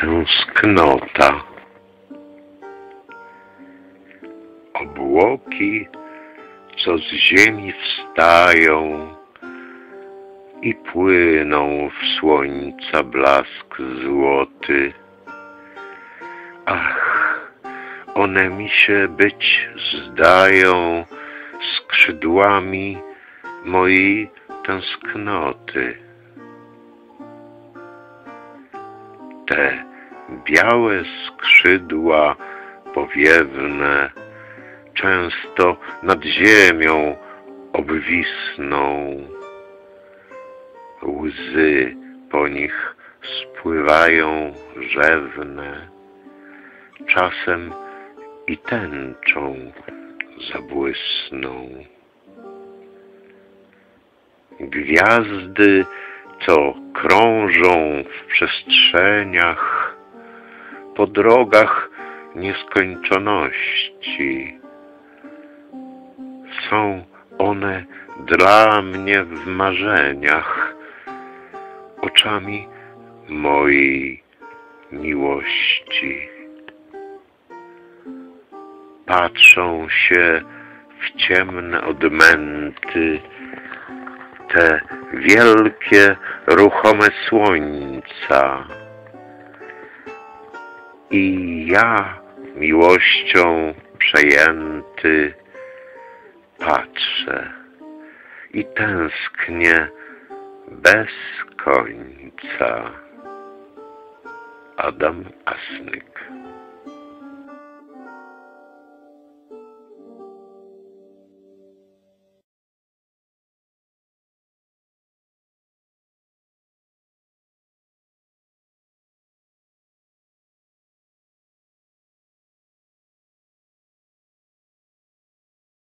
Tęsknota. Obłoki, co z ziemi wstają i płyną w słońca blask złoty. Ach, one mi się być zdają skrzydłami mojej tęsknoty. Te białe skrzydła powiewne często nad ziemią obwisną. Łzy po nich spływają rzewne, czasem i tęczą zabłysną. Gwiazdy, co krążą w przestrzeniach, po drogach nieskończoności. Są one dla mnie w marzeniach, oczami mojej miłości. Patrzą się w ciemne odmęty te wielkie, ruchome słońca. I ja miłością przejęty patrzę i tęsknię bez końca. Adam Asnyk